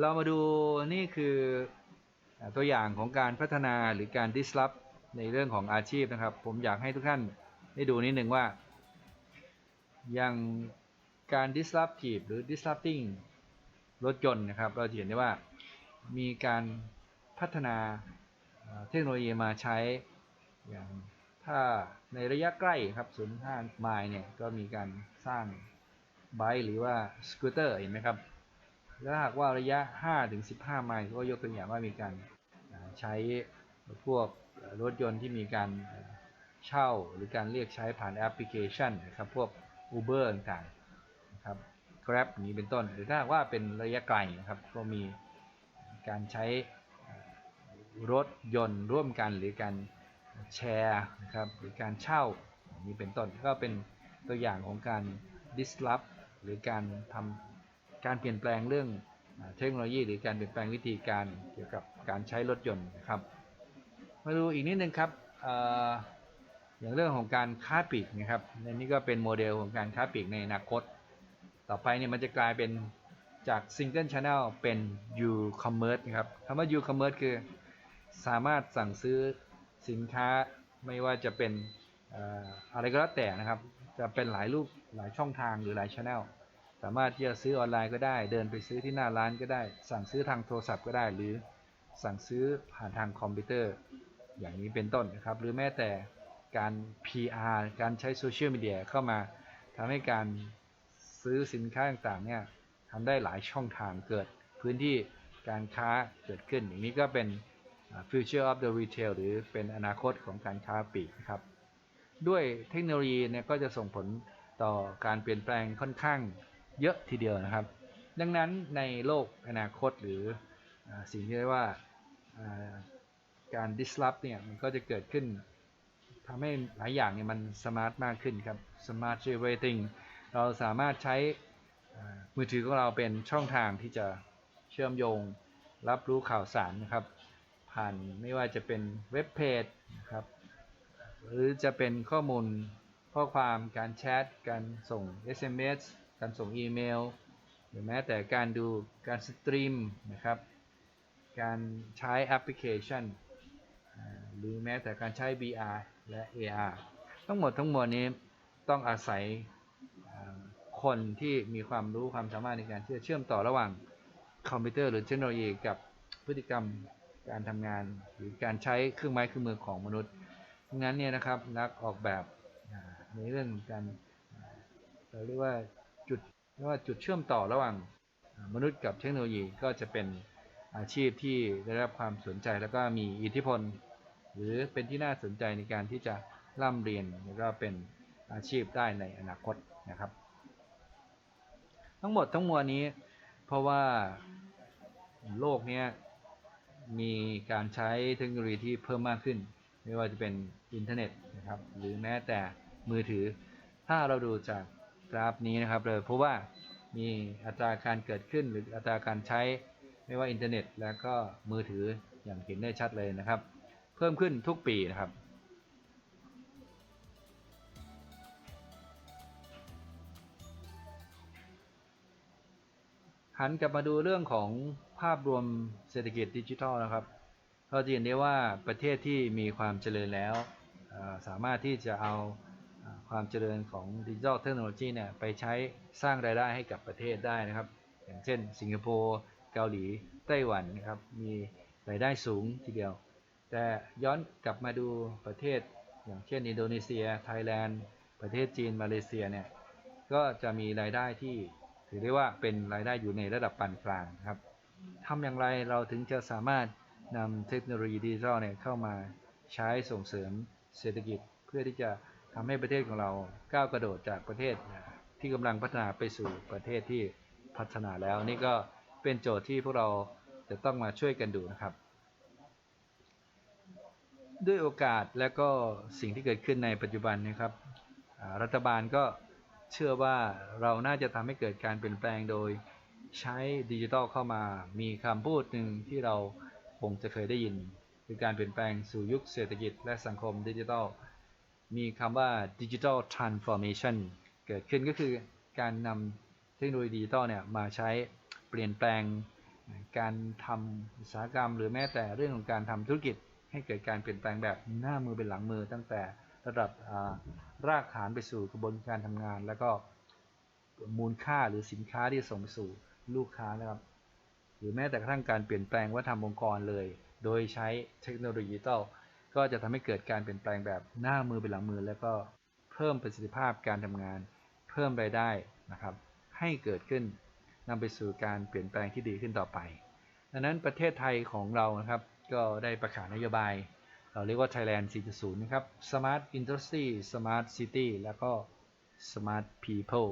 เรามาดูนี่คือตัวอย่างของการพัฒนาหรือการ disrupt ในเรื่องของอาชีพนะครับ ผมอยากให้ทุกท่านได้ดูนิดหนึ่งว่า อย่างการ disruptive หรือ disrupting รถยนต์นะครับ เราเห็นได้ว่ามีการพัฒนาเทคโนโลยีมาใช้อย่างถ้าในระยะใกล้ครับ0.5ไมล์เนี่ย ก็มีการสร้างไบค์หรือว่าสกูตเตอร์เห็นไหมครับ แล้วหากว่าระยะ 5 ถึง 15 ไมล์ก็ยกตัวอย่างว่ามีการใช้พวกรถยนต์ที่มีการเช่าหรือการเรียกใช้ผ่านแอปพลิเคชันนะครับพวก Uber ต่างๆนะครับ Grab นี้เป็นต้น หรือถ้าว่าเป็นระยะไกลนะครับก็มีการใช้รถยนต์ร่วมกันหรือการแชร์นะครับหรือการเช่านี้เป็นต้นก็เป็นตัวอย่างของการ disrupt หรือการทำ การเปลี่ยนแปลงเรื่องเทคโนโลยี หรือการเปลี่ยนแปลงวิธีการเกี่ยวกับการใช้รถยนต์นะครับ มาดูอีกนิดนึงครับออย่างเรื่องของการค้าปลีกนะครับในนี้ก็เป็นโมเดลของการค้าปลีกในอนาคต ต่อไปเนี่ยมันจะกลายเป็นจาก Single Channel เป็น U-commerce นะครับคำว่า U-commerce คือสามารถสั่งซื้อสินค้าไม่ว่าจะเป็นอะไรก็แล้วแต่นะครับ จะเป็นหลายรูปหลายช่องทางหรือหลาย Channel สามารถที่จะซื้อออนไลน์ก็ได้ เดินไปซื้อที่หน้าร้านก็ได้ สั่งซื้อทางโทรศัพท์ก็ได้ หรือสั่งซื้อผ่านทางคอมพิวเตอร์ อย่างนี้เป็นต้นนะครับ หรือแม้แต่การ PR การใช้โซเชียลมีเดียเข้ามาทำให้การซื้อสินค้าต่างๆเนี่ยทำได้หลายช่องทางเกิดพื้นที่การค้าเกิดขึ้น อย่างนี้ก็เป็น future of the retail หรือเป็นอนาคตของการค้าปลีกนะครับ ด้วยเทคโนโลยีเนี่ยก็จะส่งผลต่อการเปลี่ยนแปลงค่อนข้าง เยอะทีเดียวนะครับ ดังนั้นในโลกอนาคตหรืออสิ่งที่เรียกว่าการ disrupt เนี่ยมันก็จะเกิดขึ้นทำให้หลายอย่างเนี่ยมันสมาร์ทมากขึ้นครับ smart everything เราสามารถใช้มือถือของเราเป็นช่องทางที่จะเชื่อมโยงรับรู้ข่าวสารนะครับ ผ่านไม่ว่าจะเป็นเว็บเพจนะครับหรือจะเป็นข้อมูลข้อความการแชท การส่ง SMS การส่งอีเมล หรือแม้แต่การดูการสตรีมนะครับ การใช้แอปพลิเคชัน หรือแม้แต่การใช้ VR และ AR ทั้งหมดทั้งมวลนี้ต้องอาศัยคนที่มีความรู้ความสามารถในการที่จะเชื่อมต่อระหว่างคอมพิวเตอร์หรือเทคโนโลยีกับพฤติกรรมการทำงาน หรือการใช้เครื่องไม้เครื่องมือของมนุษย์ดังนั้นเนี่ยนะครับนักออกแบบในเรื่องการเราเรียกว่า จุดเรียกว่าจุดเชื่อมต่อระหว่างมนุษย์กับเทคโนโลยีก็จะเป็นอาชีพที่ได้รับความสนใจแล้วก็มีอิทธิพล หรือเป็นที่น่าสนใจในการที่จะร่ำเรียนแล้วก็เป็นอาชีพได้ในอนาคตนะครับ ทั้งหมดทั้งมวลนี้ เพราะว่าโลกนี้มีการใช้เทคโนโลยีที่เพิ่มมากขึ้น ไม่ว่าจะเป็นอินเทอร์เน็ตนะครับหรือแม้แต่มือถือ ถ้าเราดูจาก กราฟนี้นะครับเลยพบว่ามีอัตราการเกิดขึ้นหรืออัตราการใช้ไม่ว่าอินเทอร์เน็ต แล้วก็มือถืออย่างเห็นได้ชัดเลยนะครับ เพิ่มขึ้นทุกปีนะครับหันกลับมาดูเรื่องของภาพรวมเศรษฐกิจดิจิทัลนะครับเราจะเห็นได้ว่าประเทศที่มีความเจริญแล้ว สามารถที่จะเอา ความเจริญของดิจิทัลเทคโนโลยีเนี่ยไปใช้สร้างรายได้ให้กับประเทศได้นะครับ อย่างเช่น สิงคโปร์เกาหลีไต้หวันนะครับมีรายได้สูงทีเดียว แต่ย้อนกลับมาดูประเทศ อย่างเช่นอินโดนีเซีย ไทยแลนด์ ประเทศจีนมาเลเซียเนี่ยก็จะมีรายได้ที่ถือได้ว่าเป็นรายได้อยู่ในระดับปานกลางครับทำอย่างไรเราถึงจะสามารถนำเทคโนโลยีดิจิทัลเนี่ยเข้ามาใช้ส่งเสริมเศรษฐกิจเพื่อที่จะ ทำให้ประเทศของเราก้าวกระโดดจากประเทศที่กำลังพัฒนาไปสู่ประเทศที่พัฒนาแล้วนี่ก็เป็นโจทย์ที่พวกเราจะต้องมาช่วยกันดูนะครับ ด้วยโอกาสและก็สิ่งที่เกิดขึ้นในปัจจุบันนะครับรัฐบาลก็เชื่อว่าเราน่าจะทำให้เกิดการเปลี่ยนแปลงโดยใช้ดิจิทัลเข้ามามีคำพูดหนึ่งที่เราคงจะเคยได้ยิน คือการเปลี่ยนแปลงสู่ยุคเศรษฐกิจและสังคมดิจิทัล มีคำว่า digital transformation เกิดขึ้นก็คือการนำเทคโนโลยีดิจิทัลเนี่ยมาใช้เปลี่ยนแปลงการทำอุตสาหกรรม หรือแม้แต่เรื่องของการทำธุรกิจ ให้เกิดการเปลี่ยนแปลงแบบหน้ามือเป็นหลังมือ ตั้งแต่ระดับรากฐานไปสู่กระบวนการทำงาน แล้วก็มูลค่าหรือสินค้าที่ส่งไปสู่ลูกค้านะครับ หรือแม้แต่กระทั่งการเปลี่ยนแปลงวัฒนธรรมองค์กรเลย โดยใช้เทคโนโลยีดิจิทัล ก็จะทำให้เกิดการเปลี่ยนแปลงแบบหน้ามือเป็นหลังมือ แล้วก็เพิ่มประสิทธิภาพการทำงาน เพิ่มรายได้นะครับ ให้เกิดขึ้นนำไปสู่การเปลี่ยนแปลงที่ดีขึ้นต่อไป ดังนั้นประเทศไทยของเรานะครับ ก็ได้ประกาศนโยบาย เราเรียกว่า Thailand 4.0 นะครับ Smart Industry Smart City แล้วก็ Smart People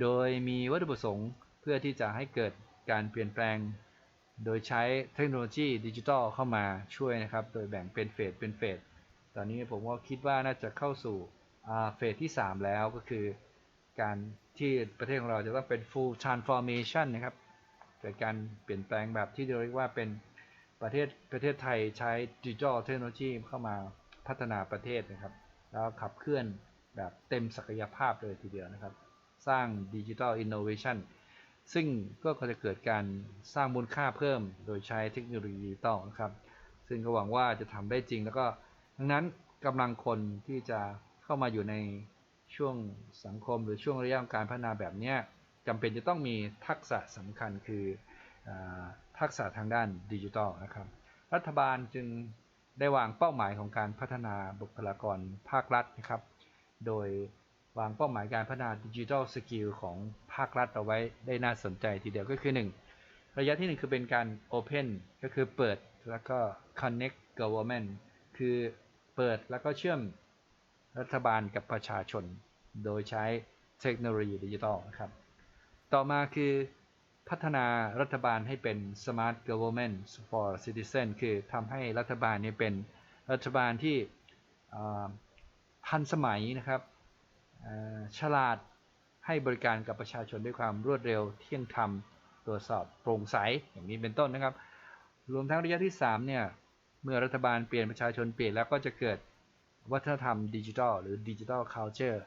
โดยมีวัตถุประสงค์เพื่อที่จะให้เกิดการเปลี่ยนแปลง โดยใช้เทคโนโลยีดิจิทัลเข้ามาช่วยนะครับ โดยแบ่งเป็นเฟสเป็นเฟส ตอนนี้ผมก็คิดว่าน่าจะเข้าสู่เฟสที่ 3 แล้วก็คือ การที่ประเทศของเราจะต้องเป็น full transformation นะครับเกิดการเปลี่ยนแปลงแบบที่เรียกว่าเป็นประเทศประเทศไทยใช้ดิจิทัลเทคโนโลยีเข้ามาพัฒนาประเทศนะครับ แล้วขับเคลื่อนแบบเต็มศักยภาพเลยทีเดียวนะครับ สร้างดิจิทัลอินโนเวชัน ซึ่งก็จะเกิดการสร้างมูลค่าเพิ่ม โดยใช้เทคโนโลยีดิจิทัลนะครับ ซึ่งก็หวังว่าจะทำได้จริง แล้วก็ดังนั้นกำลังคนที่จะเข้ามาอยู่ในช่วงสังคมหรือช่วงระยะของการพัฒนาแบบนี้จำเป็นจะต้องมีทักษะสำคัญคืออทักษะทางด้านดิจิทัลนะครับ รัฐบาลจึงได้วางเป้าหมายของการพัฒนาบุคลากรภาครัฐนะครับ โดยวางเป้าหมายการพัฒนาดิจิทัลสกิลของาครัฐเอาไว้ได้น่าสนใจทีเดียวก็คือ 1 ระยะที่ 1 คือเป็นการ Open ก็คือเปิดแล้วก็ Connect Government คือเปิดแล้วก็เชื่อมรัฐบาลกับประชาชน โดยใช้เทคโนโลยีดิจิทัลนะครับต่อมาคือพัฒนารัฐบาลให้เป็น Smart Government for Citizen คือทำให้รัฐบาลนี่ยเป็นรัฐบาลที่ทันสมัยนะครับฉลาด ให้บริการกับประชาชนด้วยความรวดเร็วเที่ยงธรรมตรวจสอบโปร่งใสอย่างนี้เป็นต้นนะครับ รวมทั้งระยะที่3เนี่ยเมื่อรัฐบาลเปลี่ยนประชาชนเปลี่ยนแล้วก็จะเกิดวัฒนธรรมดิจิทัลหรือดิจิทัลคาลเจอร์